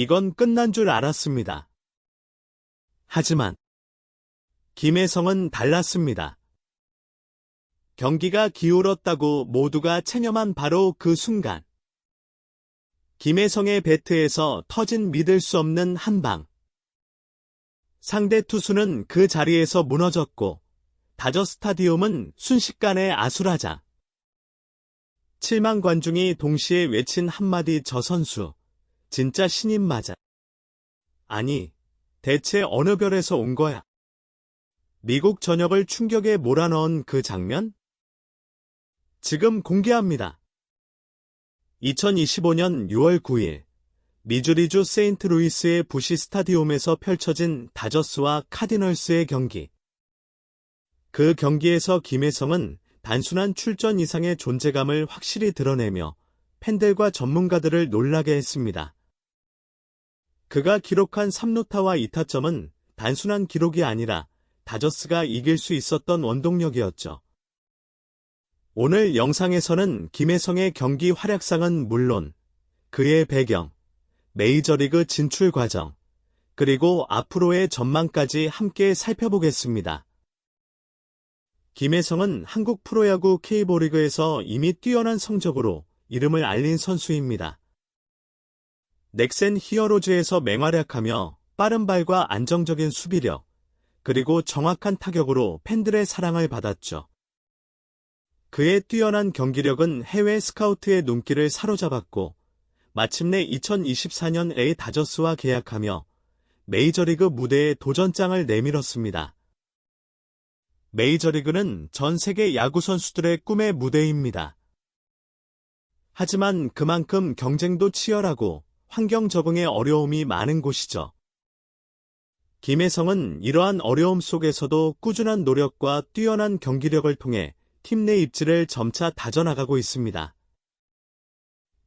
이건 끝난 줄 알았습니다. 하지만 김혜성은 달랐습니다. 경기가 기울었다고 모두가 체념한 바로 그 순간. 김혜성의 배트에서 터진 믿을 수 없는 한 방. 상대 투수는 그 자리에서 무너졌고, 다저 스타디움은 순식간에 아수라장. 7만 관중이 동시에 외친 한마디 저 선수. 진짜 신인 맞아. 아니, 대체 어느 별에서 온 거야? 미국 전역을 충격에 몰아넣은 그 장면? 지금 공개합니다. 2025년 6월 9일 미주리주 세인트루이스의 부시 스타디움에서 펼쳐진 다저스와 카디널스의 경기. 그 경기에서 김혜성은 단순한 출전 이상의 존재감을 확실히 드러내며 팬들과 전문가들을 놀라게 했습니다. 그가 기록한 3루타와 2타점은 단순한 기록이 아니라 다저스가 이길 수 있었던 원동력이었죠. 오늘 영상에서는 김혜성의 경기 활약상은 물론 그의 배경, 메이저리그 진출 과정, 그리고 앞으로의 전망까지 함께 살펴보겠습니다. 김혜성은 한국 프로야구 K보리그에서 이미 뛰어난 성적으로 이름을 알린 선수입니다. 넥센 히어로즈에서 맹활약하며 빠른 발과 안정적인 수비력, 그리고 정확한 타격으로 팬들의 사랑을 받았죠. 그의 뛰어난 경기력은 해외 스카우트의 눈길을 사로잡았고 마침내 2024년 A 다저스와 계약하며 메이저리그 무대에 도전장을 내밀었습니다. 메이저리그는 전 세계 야구 선수들의 꿈의 무대입니다. 하지만 그만큼 경쟁도 치열하고 환경 적응에 어려움이 많은 곳이죠. 김혜성은 이러한 어려움 속에서도 꾸준한 노력과 뛰어난 경기력을 통해 팀 내 입지를 점차 다져나가고 있습니다.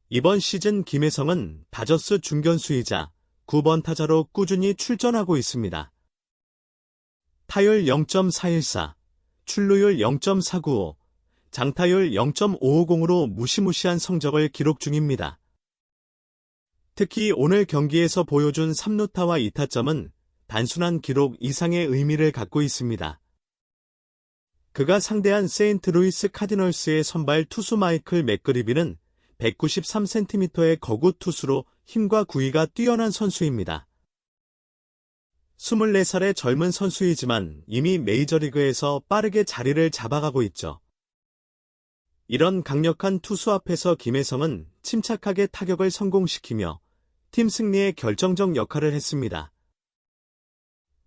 이번 시즌 김혜성은 다저스 중견수이자 9번 타자로 꾸준히 출전하고 있습니다. 타율 0.414, 출루율 0.495, 장타율 0.550으로 무시무시한 성적을 기록 중입니다. 특히 오늘 경기에서 보여준 3루타와 2타점은 단순한 기록 이상의 의미를 갖고 있습니다. 그가 상대한 세인트루이스 카디널스의 선발 투수 마이클 맥그리비는 193cm의 거구 투수로 힘과 구위가 뛰어난 선수입니다. 24살의 젊은 선수이지만 이미 메이저리그에서 빠르게 자리를 잡아가고 있죠. 이런 강력한 투수 앞에서 김혜성은 침착하게 타격을 성공시키며 팀 승리에 결정적 역할을 했습니다.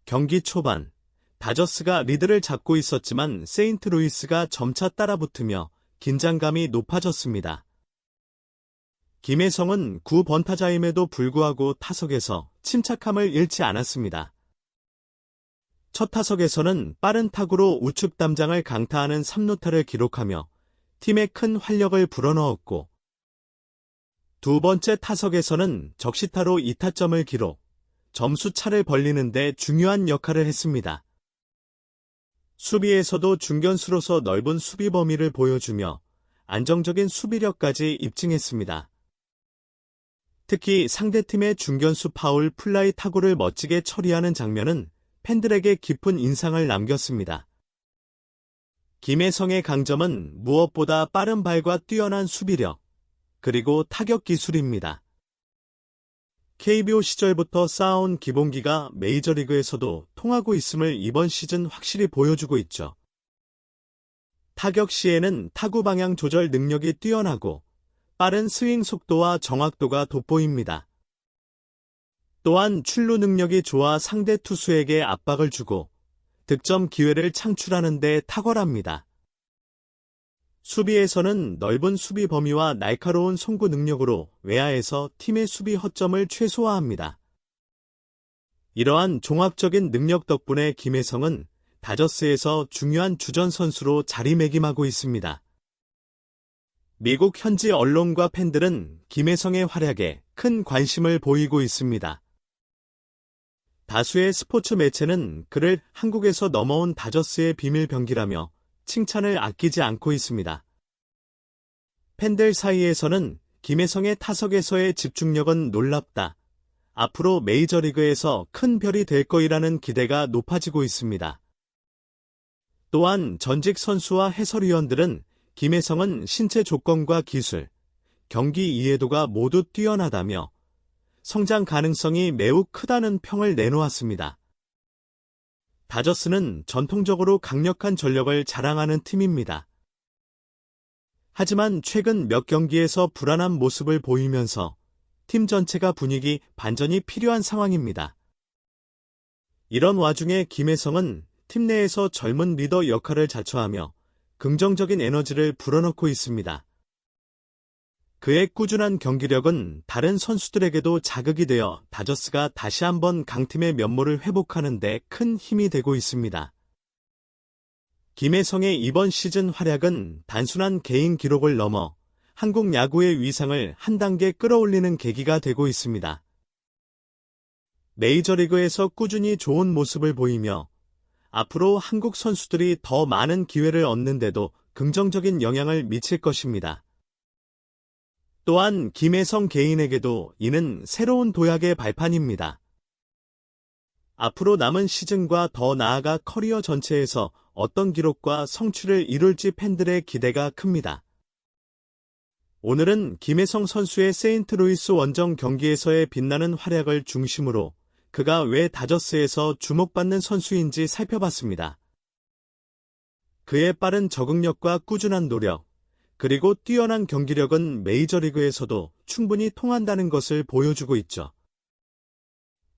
경기 초반 다저스가 리드를 잡고 있었지만 세인트루이스가 점차 따라붙으며 긴장감이 높아졌습니다. 김혜성은 9번타자임에도 불구하고 타석에서 침착함을 잃지 않았습니다. 첫 타석에서는 빠른 타구로 우측 담장을 강타하는 3루타를 기록하며 팀에 큰 활력을 불어넣었고 두 번째 타석에서는 적시타로 2타점을 기록, 점수 차를 벌리는데 중요한 역할을 했습니다. 수비에서도 중견수로서 넓은 수비 범위를 보여주며 안정적인 수비력까지 입증했습니다. 특히 상대팀의 중견수 파울 플라이 타구를 멋지게 처리하는 장면은 팬들에게 깊은 인상을 남겼습니다. 김혜성의 강점은 무엇보다 빠른 발과 뛰어난 수비력, 그리고 타격 기술입니다. KBO 시절부터 쌓아온 기본기가 메이저리그에서도 통하고 있음을 이번 시즌 확실히 보여주고 있죠. 타격 시에는 타구 방향 조절 능력이 뛰어나고 빠른 스윙 속도와 정확도가 돋보입니다. 또한 출루 능력이 좋아 상대 투수에게 압박을 주고 득점 기회를 창출하는 데 탁월합니다. 수비에서는 넓은 수비 범위와 날카로운 송구 능력으로 외야에서 팀의 수비 허점을 최소화합니다. 이러한 종합적인 능력 덕분에 김혜성은 다저스에서 중요한 주전 선수로 자리매김하고 있습니다. 미국 현지 언론과 팬들은 김혜성의 활약에 큰 관심을 보이고 있습니다. 다수의 스포츠 매체는 그를 한국에서 넘어온 다저스의 비밀 병기라며 칭찬을 아끼지 않고 있습니다. 팬들 사이에서는 김혜성의 타석에서의 집중력은 놀랍다. 앞으로 메이저리그에서 큰 별이 될 거이라는 기대가 높아지고 있습니다. 또한 전직 선수와 해설위원들은 김혜성은 신체 조건과 기술, 경기 이해도가 모두 뛰어나다며 성장 가능성이 매우 크다는 평을 내놓았습니다. 다저스는 전통적으로 강력한 전력을 자랑하는 팀입니다. 하지만 최근 몇 경기에서 불안한 모습을 보이면서 팀 전체가 분위기 반전이 필요한 상황입니다. 이런 와중에 김혜성은 팀 내에서 젊은 리더 역할을 자처하며 긍정적인 에너지를 불어넣고 있습니다. 그의 꾸준한 경기력은 다른 선수들에게도 자극이 되어 다저스가 다시 한번 강팀의 면모를 회복하는 데 큰 힘이 되고 있습니다. 김혜성의 이번 시즌 활약은 단순한 개인 기록을 넘어 한국 야구의 위상을 한 단계 끌어올리는 계기가 되고 있습니다. 메이저리그에서 꾸준히 좋은 모습을 보이며 앞으로 한국 선수들이 더 많은 기회를 얻는데도 긍정적인 영향을 미칠 것입니다. 또한 김혜성 개인에게도 이는 새로운 도약의 발판입니다. 앞으로 남은 시즌과 더 나아가 커리어 전체에서 어떤 기록과 성취를 이룰지 팬들의 기대가 큽니다. 오늘은 김혜성 선수의 세인트루이스 원정 경기에서의 빛나는 활약을 중심으로 그가 왜 다저스에서 주목받는 선수인지 살펴봤습니다. 그의 빠른 적응력과 꾸준한 노력, 그리고 뛰어난 경기력은 메이저리그에서도 충분히 통한다는 것을 보여주고 있죠.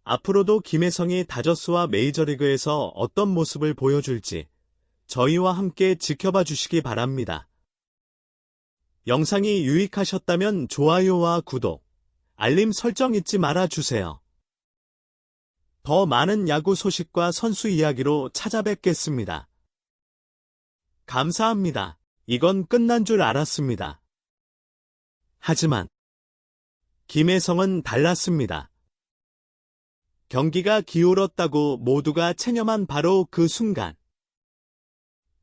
앞으로도 김혜성이 다저스와 메이저리그에서 어떤 모습을 보여줄지 저희와 함께 지켜봐 주시기 바랍니다. 영상이 유익하셨다면 좋아요와 구독, 알림 설정 잊지 말아 주세요. 더 많은 야구 소식과 선수 이야기로 찾아뵙겠습니다. 감사합니다. 이건 끝난 줄 알았습니다. 하지만 김혜성은 달랐습니다. 경기가 기울었다고 모두가 체념한 바로 그 순간.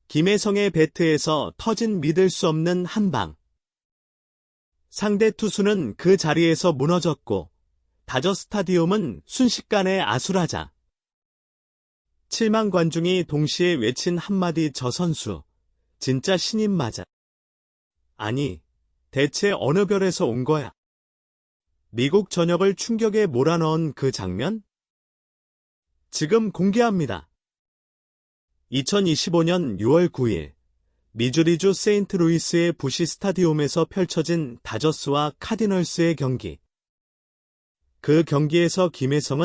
김혜성의 배트에서 터진 믿을 수 없는 한 방. 상대 투수는 그 자리에서 무너졌고 다저 스타디움은 순식간에 아수라장. 7만 관중이 동시에 외친 한마디 저 선수. 진짜 신인 맞아. 아니, 대체 어느 별에서 온 거야? 미국 전역을 충격에 몰아넣은 그 장면? 지금 공개합니다. 2025년 6월 9일 미주리주 세인트루이스의 부시 스타디움에서 펼쳐진 다저스와 카디널스의 경기. 그 경기에서 김혜성은